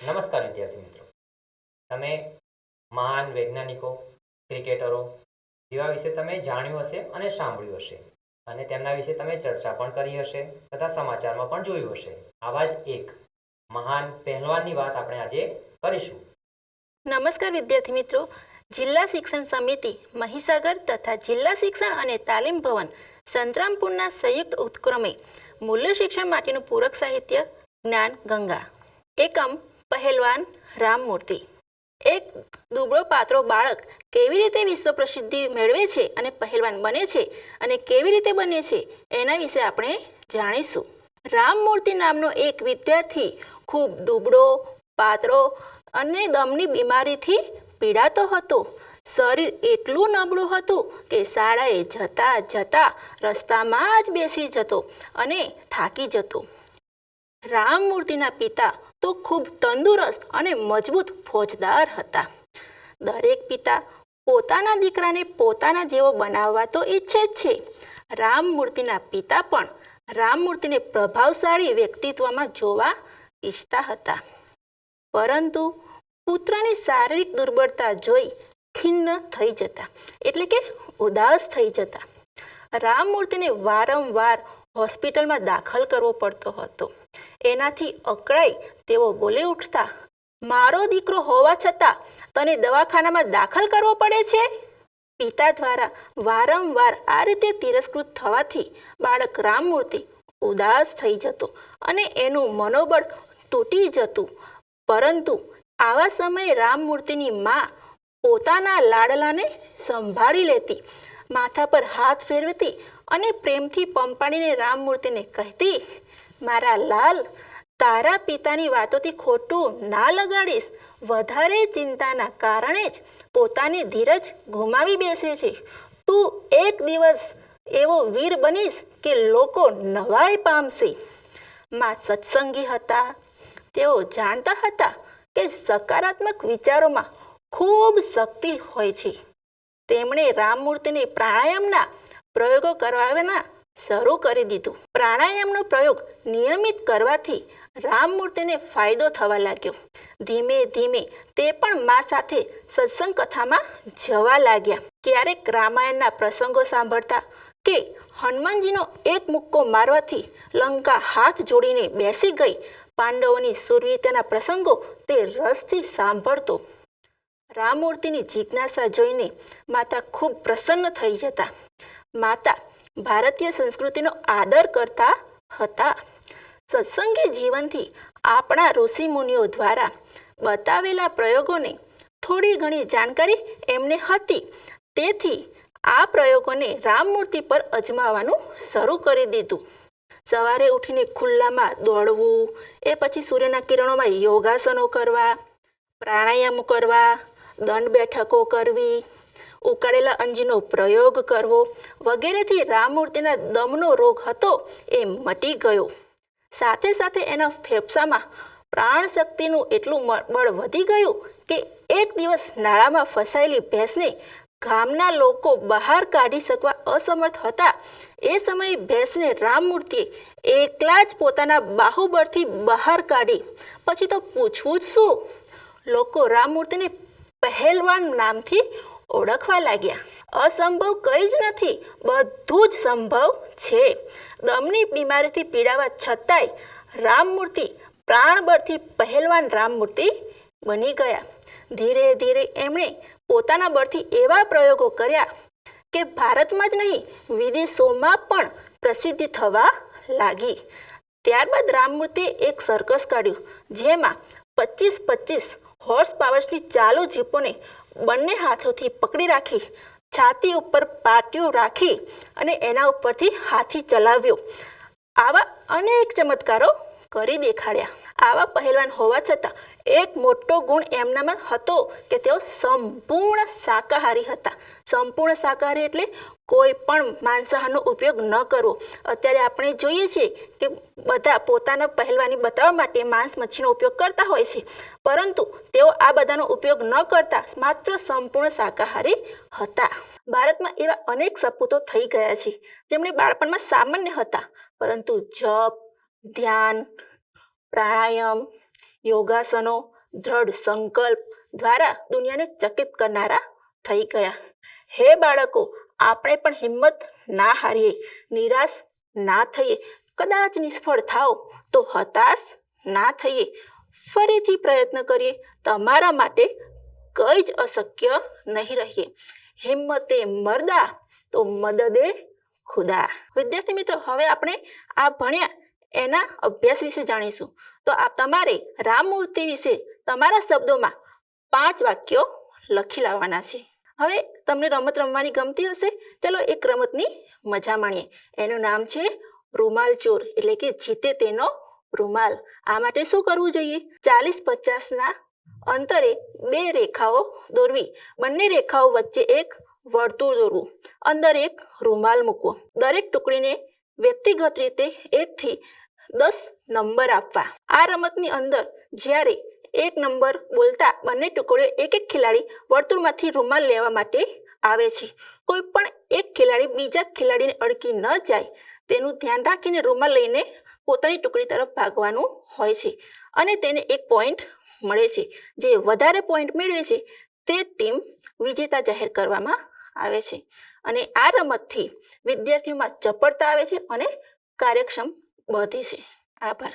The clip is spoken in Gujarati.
નમસ્કાર વિદ્યાર્થી મિત્રો. તમે મહાન વૈજ્ઞાનિકો, ક્રિકેટરો જેવા વિશે તમે જાણ્યું હશે અને સાંભળ્યું હશે અને તેમના વિશે તમે ચર્ચા પણ કરી હશે તથા સમાચારમાં પણ જોયું હશે. આવા જ એક મહાન પહેલવાનની વાત આપણે આજે કરીશું. નમસ્કાર વિદ્યાર્થી મિત્રો. જિલ્લા શિક્ષણ સમિતિ, મહીસાગર તથા જિલ્લા શિક્ષણ અને તાલીમ ભવન સંતરામપુરના સંયુક્ત ઉપક્રમે મૂલ્ય શિક્ષણ માટેનું પૂરક સાહિત્ય જ્ઞાન ગંગા. એકમ પહેલવાન રામમૂર્તિ. એક દુબળો પાત્રો બાળક કેવી રીતે વિશ્વ પ્રસિદ્ધિ મેળવે છે અને પહેલવાન બને છે અને કેવી રીતે બને છે, એના વિશે આપણે જાણીશું. રામમૂર્તિ નામનો એક વિદ્યાર્થી ખૂબ દુબળો પાત્રો અને દમની બીમારીથી પીડાતો હતો. શરીર એટલું નબળું હતું કે શાળાએ જતા જતા રસ્તામાં જ બેસી જતો અને થાકી જતો. રામમૂર્તિના પિતા તો ખૂબ તંદુરસ્ત અને મજબૂત ફોજદાર હતા. દરેક પિતા પોતાના દીકરાને પોતાના જેવો બનાવવા તો ઈચ્છે જ છે. રામમૂર્તિના પિતા પણ રામમૂર્તિને પ્રભાવશાળી વ્યક્તિત્વમાં જોવા ઈચ્છતા હતા. પરંતુ પુત્રની શારીરિક દુર્બળતા જોઈ ખિન્ન થઈ જતા, એટલે કે ઉદાસ થઈ જતા. રામમૂર્તિને વારંવાર હોસ્પિટલમાં દાખલ કરવો પડતો હતો. એનાથી અકળાઈ તેઓ બોલી ઉઠતા, મારો દીકરો હોવા છતાં તને દવાખાનામાં દાખલ કરવો પડે છે? પિતા દ્વારા વારંવાર આ રીતે તિરસ્કૃત થવાથી બાળક રામમૂર્તિ ઉદાસ થઈ જતો અને એનું મનોબળ તૂટી જતું. પરંતુ આવા સમયે રામમૂર્તિની મા પોતાના લાડલાને સંભાળી લેતી, માથા પર હાથ ફેરવતી અને પ્રેમથી પંપાણીને રામમૂર્તિને કહેતી મારા લાલ, તારા પિતાની વાતોથી ખોટું ના લગાડીશ. વધારે ચિંતાના કારણે જ પોતાની ધીરજ ગુમાવી બેસે છે. તું એક દિવસ એવો વીર બનીશ કે લોકો નવાઈ પામશે. માં સત્સંગી હતા. તેઓ જાણતા હતા કે સકારાત્મક વિચારોમાં ખૂબ શક્તિ હોય છે. તેમણે રામમૂર્તિની પ્રાણાયામના પ્રયોગો કરવાના શરૂ કરી દીધું. પ્રાણાયામનો પ્રયોગ નિયમિત કરવાથી રામમૂર્તિને ફાયદો થવા લાગ્યો. ધીમે ધીમે તે પણ મા સાથે સત્સંગ કથામાં જવા લાગ્યા. ક્યારેક રામાયણના પ્રસંગો સાંભળતા કે હનુમાનજીનો એક મુક્કો મારવાથી લંકા હાથ જોડીને બેસી ગઈ. પાંડવોની સુરવીરતાના પ્રસંગો તે રસથી સાંભળતો. રામમૂર્તિની જિજ્ઞાસા જોઈને માતા ખૂબ પ્રસન્ન થઈ જતા. માતા ભારતીય સંસ્કૃતિનો આદર કરતા હતા. સત્સંગી જીવનથી આપણા ઋષિમુનિઓ દ્વારા બતાવેલા પ્રયોગોને થોડી ઘણી જાણકારી એમને હતી. તેથી આ પ્રયોગોને રામમૂર્તિ પર અજમાવવાનું શરૂ કરી દીધું. સવારે ઉઠીને ખુલ્લામાં દોડવું, એ પછી સૂર્યના કિરણોમાં યોગાસનો કરવા, પ્રાણાયામ કરવા, દંડ બેઠકો કરવી ઉકાળેલા અંજીનો પ્રયોગ કરવો વગેરેથી રામમૂર્તિના દમનો રોગ હતો એ મટી ગયો. સાથે સાથે એના ફેફસામાં પ્રાણ શક્તિનું એટલું બળ વધી ગયું કે એક દિવસ નાળામાં ફસાયેલી ભેંસને ગામના લોકો બહાર કાઢી શકવા અસમર્થ હતા. એ સમયે ભેંસને રામમૂર્તિએ એકલા જ પોતાના બાહુબળથી બહાર કાઢી. પછી તો પૂછવું જ શું? લોકો રામમૂર્તિને પહેલવાન નામથી ઓળખવા લાગ્યા. અસંભવ કંઈ જ નથી, બધું જ સંભવ છે. દમની બીમારીથી પીડાવા છતાંય રામમૂર્તિ પ્રાણબળથી પહેલવાન રામમૂર્તિ બની ગયા. ધીરે ધીરે એમણે પોતાના બળથી એવા પ્રયોગો કર્યા કે ભારતમાં જ નહીં, વિદેશોમાં પણ પ્રસિદ્ધિ થવા લાગી. ત્યારબાદ રામમૂર્તિએ એક સર્કસ કાઢ્યું, જેમાં પચીસ પચીસ હોર્સ પાવર્સની ચાલુ જીપોને બંને હાથોથી પકડી રાખી, છાતી ઉપર પાટિયું રાખી અને એના ઉપરથી હાથી ચલાવ્યો. આવા અનેક ચમત્કારો કરી દેખાડ્યા. આવા પહેલવાન હોવા છતાં એક મોટો ગુણ એમનામાં હતો કે તેઓ સંપૂર્ણ શાકાહારી હતા. સંપૂર્ણ શાકાહારી એટલે કોઈ પણ માંસાહારનો ઉપયોગ ન કરવો. અત્યારે આપણે જોઈએ છીએ કે બધા પોતાના પહેલવાની બતાવવા માટે માંસ મચ્છીનો ઉપયોગ કરતા હોય છે. પરંતુ તેઓ આ બધાનો ઉપયોગ ન કરતા માત્ર સંપૂર્ણ શાકાહારી હતા. ભારતમાં એવા અનેક સપૂતો થઈ ગયા છે, જેમણે બાળપણમાં સામાન્ય હતા. પરંતુ જપ, ધ્યાન પ્રાણાયામ, યોગાસનો, દ્રઢ સંકલ્પ દ્વારા દુનિયાને ચકિત કરનારા થઈ ગયા. હે બાળકો, આપણે પણ હિંમત ના હારીએ, નિરાશ ના થઈએ, કદાચ નિષ્ફળ થાવ તો હતાશ ના થઈએ. ફરીથી પ્રયત્ન કરીએ, તમારા માટે કંઈ જ અશક્ય નહીં રહીએ. હિંમતે મરદા તો મદદે ખુદા. વિદ્યાર્થી મિત્રો, હવે આપણે આ ભણ્યા એના અભ્યાસ વિશે જાણીશું. તો આ તમારે રામમૂર્તિ વિશે તમારા શબ્દોમાં પાંચ વાક્યો લખી લાવવાના છે. હવે તમને રમત રમવાની ગમતી હશે, ચલો એક રમતની મજા માણીએ. એનું નામ છે રૂમાલ ચોર, એટલે કે જીતે તેનો રૂમાલ. આ માટે શું કરવું જોઈએ? ચાલીસ પચાસના અંતરે બે રેખાઓ દોરવી. બંને રેખાઓ વચ્ચે એક વર્તુળ દોરવું. અંદર એક રૂમાલ મૂકવો. દરેક ટુકડીને વ્યક્તિગત રીતે એકથી દસ નંબર આપવા. આ રમતની અંદર જ્યારે એક નંબર બોલતા બંને ટુકડીઓ એક એક ખેલાડી વર્તુળમાંથી રૂમાલ લેવા માટે આવે છે. કોઈ પણ એક ખેલાડી બીજા ખેલાડીને અડકી ન જાય તેનું ધ્યાન રાખીને રૂમાલ લઈને પોતાની ટુકડી તરફ ભાગવાનું હોય છે અને તેને એક પોઈન્ટ મળે છે. જે વધારે પોઈન્ટ મેળવે છે તે ટીમ વિજેતા જાહેર કરવામાં આવે છે. અને આ રમતથી વિદ્યાર્થીઓમાં ચપળતા આવે છે અને કાર્યક્ષમ વધે છે. આભાર.